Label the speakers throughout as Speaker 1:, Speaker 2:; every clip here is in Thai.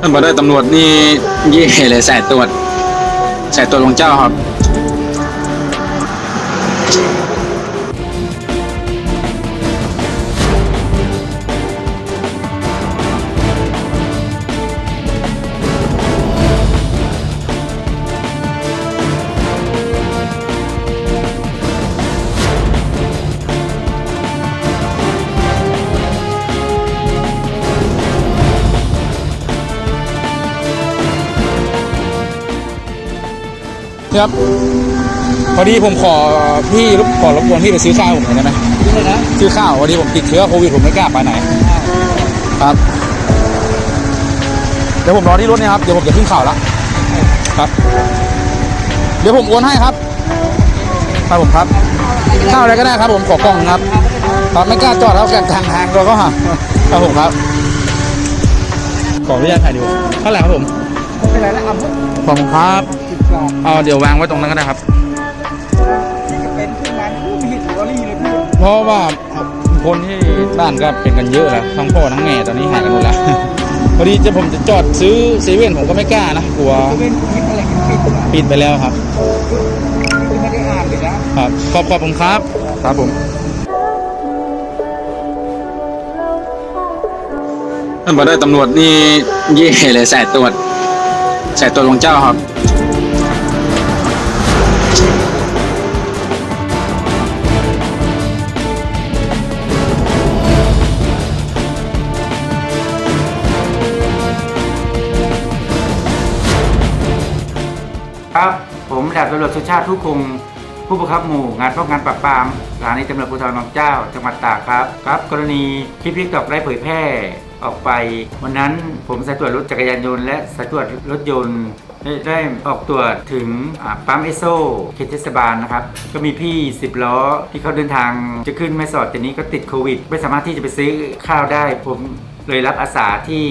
Speaker 1: ท่านบอกได้ตำรวจนี่เย่เลยสายตรวจสายตรวจของเจ้าครับ
Speaker 2: ครับ พอดีผมขอพี่รบขอรบกวนพี่ไปซื้อข้าวผมหน่อยได้ไหม
Speaker 3: ด้วยนะ
Speaker 2: ซื้อข้าวพอดีผมติดเชื้อโควิดผมไม่กล้าไปไหน ครับ เดี๋ยวผมรอที่รถเนี่ยครับ เดี๋ยวผมจะขึ้นข่าวละครับ เดี๋ยวผมโอนให้ครับ ครับผมครับข้าวอะไรก็ได้ครับ ผมขอกล่องครับครับไม่กล้าจอดแล้วกลางทางทางเราก็หาครับผมครับ ขออนุญาตถ่ายดูเท่าไหร่ครับผม
Speaker 3: ไม่เป็นไรแล้วอะ
Speaker 2: ขอบคุณครับ
Speaker 3: สิบสอง
Speaker 2: เอาเดี๋ยววางไว้ตรงนั้นก็ได้ครับ
Speaker 3: นี่จะเป็นขึ้นงานผู้มีสตอรี่เลยพี่
Speaker 2: เพราะว่าคนที่บ้านก็เป็นกันเยอะแล้วทั้งพ่อทั้งแม่ตอนนี้หายกันหมดแล้วพอดีจะผมจะจอดซื้อเซเว่นผมก็ไม่กล้านะกลัว
Speaker 3: จะเป็นคลิปอะไรกันปิดอะ
Speaker 2: ปิดไปแล้วครับ
Speaker 3: ที่ไม่ได้อ่านเลยนะครับ
Speaker 2: ขอบขอบผมครับครับผม
Speaker 1: ท่านบอกได้ตำรวจนี่เย่เลยสายตรวจสายตรวจของเจ้าครับ
Speaker 4: ครับ ผมดาบตำรวจสุชาติทุกคงผู้บังคับหมู่งานป้องกันปราบปรามสถานีตำรวจภูธรบางเจ้า จังหวัดตากครับครับ กรณีคลิปทิกตอกได้เผยแพร่ออกไป วันนั้นผมสายตรวจรถจักรยานยนต์และสายตรวจรถยนต์ได้ออกตรวจถึงอ่าปั๊มเอโซเขตเทศบาลนะครับ ก็มีพี่ 10 ล้อที่เขาเดินทางจะขึ้นแม่สอดแต่นี้ก็ติดโควิด ไม่สามารถที่จะไปซื้อข้าวได้ ผมเลยรับอาสาที่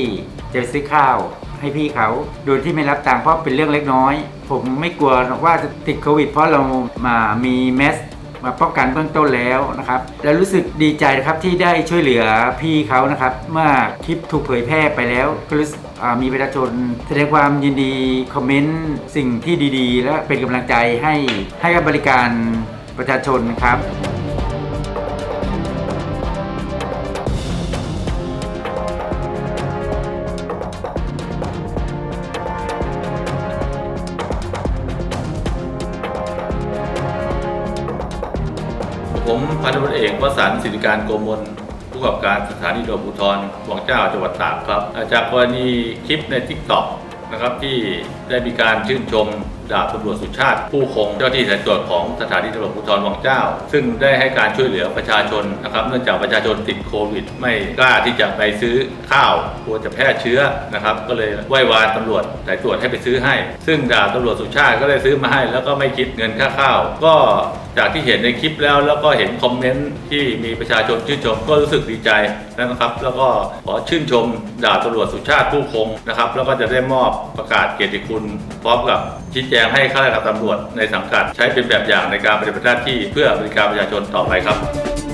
Speaker 4: จะไปซื้อข้าว ให้พี่เขา โดยที่ไม่รับตังค์เพราะเป็นเรื่องเล็กน้อย ผมไม่กลัวหรอกว่าจะติดโควิด เพราะเรามามีแมสมาป้องกันเบื้องต้นแล้วนะครับ และรู้สึกดีใจนะครับที่ได้ช่วยเหลือพี่เขานะครับ เมื่อคลิปถูกเผยแพร่ไปแล้วก็รู้สึกมีประชาชนแสดงความยินดีคอมเมนต์สิ่งที่ดีๆ และเป็นกำลังใจให้ให้กับบริการประชาชนครับ
Speaker 5: ผมพันตำรวจเอกวสันต์สิริการโกมลผู้กำกับการสถานีตำรวจภูธรวังเจ้าจังหวัดตากครับจากกรณีคลิปใน t ิ k t o k นะครับที่ได้มีการชื่นชมดาบตำรวจสุชาติ ผู้คงเจ้าที่สายตรวจของสถานีตำรวจภูธรวังเจ้า ซึ่งได้ให้การช่วยเหลือประชาชนนะครับเนื่องจากประชาชนติดโควิด ไม่กล้าที่จะไปซื้อข้าวกลัวจะแพร่เชื้อนะครับก็เลยไหว้วานตำรวจสายตรวจให้ไปซื้อให้ ซึ่งดาบตำรวจสุชาติก็เลยซื้อมาให้ แล้วก็ไม่คิดเงินค่าข้าว ก็ จากที่เห็นในคลิปแล้วแล้วก็เห็นคอมเมนต์ที่มีประชาชนชื่นชมก็รู้สึกดีใจนะครับ แล้วก็ขอชื่นชมดาบตำรวจสุชาติผู้คงนะครับ แล้วก็จะได้มอบประกาศเกียรติคุณ พร้อมกับชี้แจงให้ข้าราชการตำรวจในสังกัด ใช้เป็นแบบอย่างในการปฏิบัติหน้าที่เพื่อบริการประชาชนต่อไปครับ